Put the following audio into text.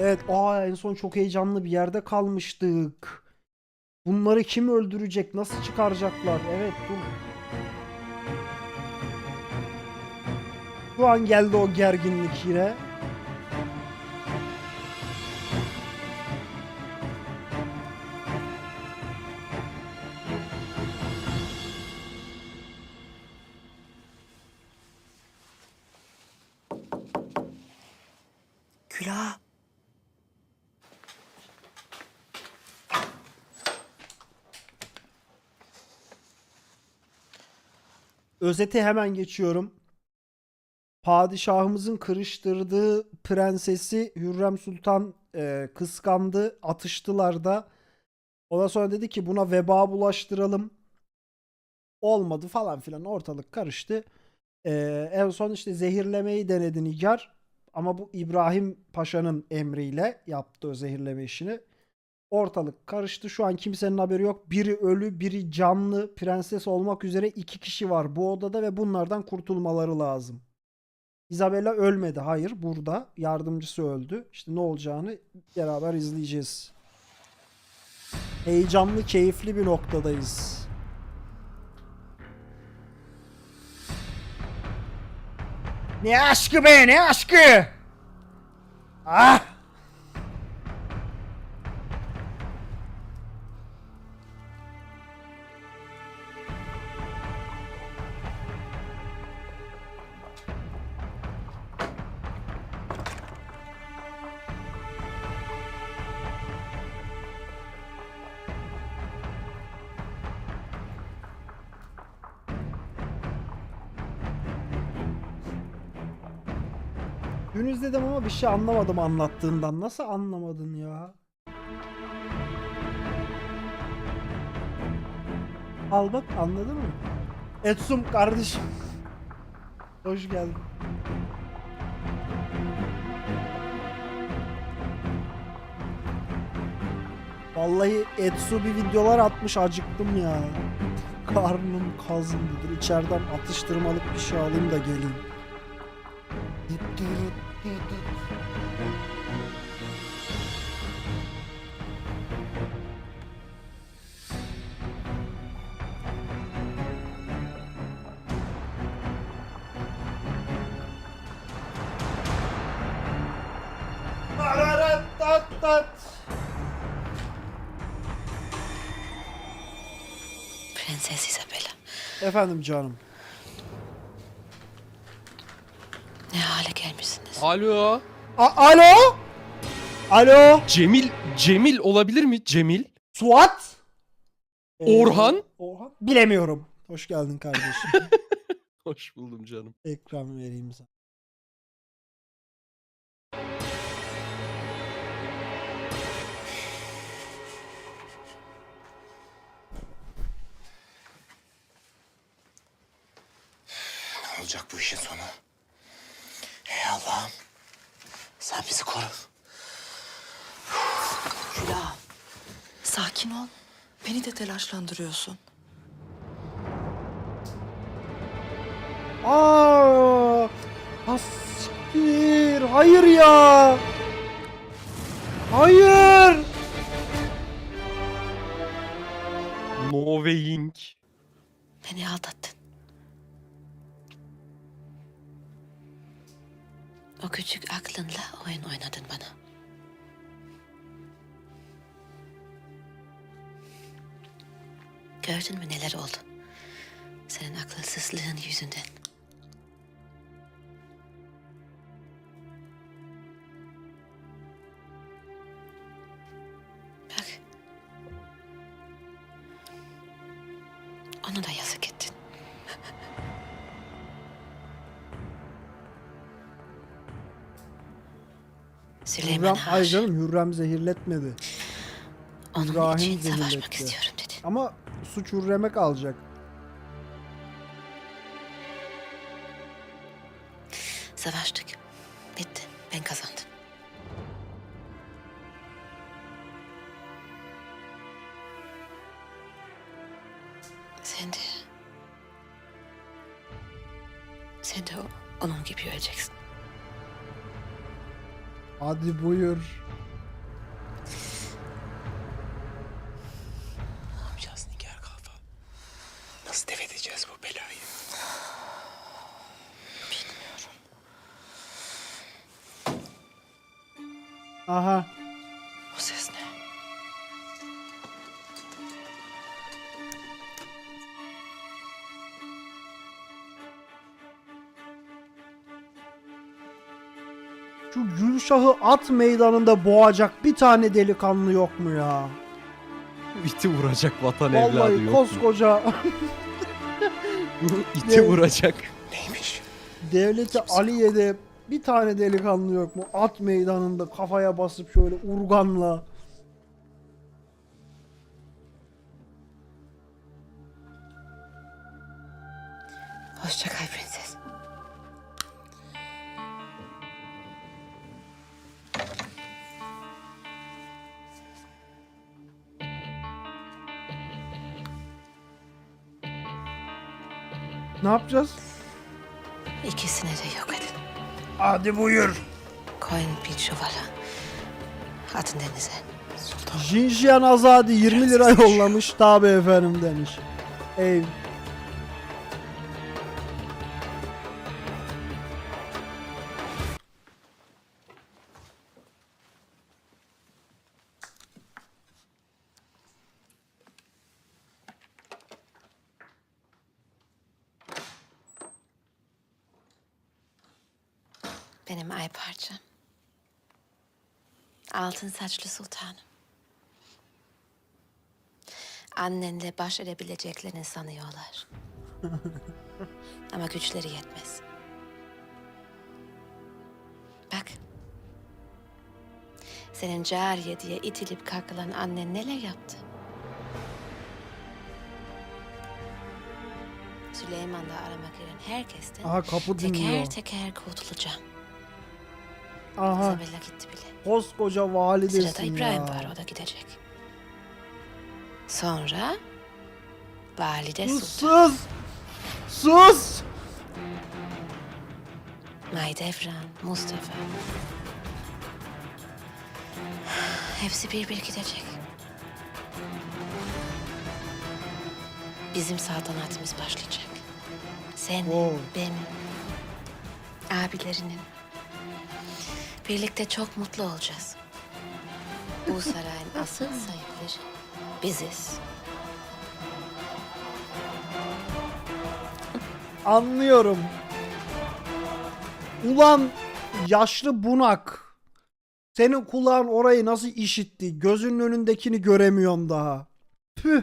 Evet, aa en son çok heyecanlı bir yerde kalmıştık. Bunları kim öldürecek? Nasıl çıkaracaklar? Evet, dur. Şu an geldi o gerginlik yine. Külah. Özeti hemen geçiyorum. Padişahımızın kırıştırdığı prensesi Hürrem Sultan e, kıskandı. Atıştılar da. Ondan sonra dedi ki buna veba bulaştıralım. Olmadı falan filan ortalık karıştı. E, en son işte zehirlemeyi denedi Nigar. Ama bu İbrahim Paşa'nın emriyle yaptı o zehirleme işini. Ortalık karıştı. Şu an kimsenin haberi yok. Biri ölü, biri canlı. Prenses olmak üzere iki kişi var bu odada ve bunlardan kurtulmaları lazım. Isabella ölmedi. Hayır, burada. Yardımcısı öldü. İşte ne olacağını beraber izleyeceğiz. Heyecanlı, keyifli bir noktadayız. Ne aşkı be, ne aşkı? Ah! Dün izledim ama bir şey anlamadım anlattığından. Nasıl anlamadın ya? Al bak anladın mı? Etsum kardeşim. Hoş geldin. Vallahi Etsu bir videolar atmış acıktım ya. Karnım kazındıdır. İçeriden atıştırmalık bir şey alayım da geleyim. Prenses Isabella. Efendim canım. Ne hale gelmişsiniz? Alo. A- Alo? Alo? Cemil, Cemil olabilir mi? Cemil. Suat? Ee, Orhan? Orhan? Bilemiyorum. Hoş geldin kardeşim. Hoş buldum canım. Ekran vereyim sana. Ne olacak bu işin sonu? Ey Allah'ım. Sen bizi koru. Külah. Sakin ol. Beni de telaşlandırıyorsun. Aa! Hassiktir. Hayır ya. Hayır. No weighing. Beni aldattın. O küçük aklınla oyun oynadın bana. Gördün mü neler oldu? Senin akılsızlığın yüzünden. Süleyman Hürrem, ay Ağa, canım Hürrem zehirletmedi. onun İbrahim için savaşmak zehirletti. istiyorum dedi. Ama suç Hürrem'e kalacak. Savaştık. Bitti. Ben kazandım. Sen de... Sen de o- onun gibi öleceksin. Hadi buyur. Ne yapacağız Nigar Kalfa? Nasıl def edeceğiz bu belayı? Bilmiyorum. Aha. O ses ne? Şu Gülşah'ı at meydanında boğacak bir tane delikanlı yok mu ya? İti vuracak vatan evladı Vallahi yok. mu? koskoca İti Ne? vuracak. Neymiş? devleti Aliye'de bir tane delikanlı yok mu? At meydanında kafaya basıp şöyle urganla. Hoşça kal prenses. Ne yapacağız? İkisini de yok edin. Hadi buyur. Koyun bir çuvala. Atın denize. Jinjiyan Azadi 20 lira yollamış. Tabi efendim demiş. Ey Benim ay parçam. Altın saçlı sultanım. Annenle baş edebileceklerini sanıyorlar. Ama güçleri yetmez. Bak. Senin cariye diye itilip kakılan annen neler yaptı? Süleyman'da aramak giren herkesten aha kapı dinliyor. teker teker kurtulacağım. Aha Isabella gitti bile. koskoca Sırada validesin İbrahim ya. var, o da gidecek. Sonra Valide Sus Sultan, sus. Sus. Mahidevran, Mustafa. Hepsi bir bir gidecek. Bizim saltanatımız başlayacak. Senin, Wow. benim, abilerinin. Birlikte çok mutlu olacağız. Bu sarayın asıl sahipleri biziz. Anlıyorum. Ulan yaşlı bunak. Senin kulağın orayı nasıl işitti? Gözünün önündekini göremiyorum daha. Püh.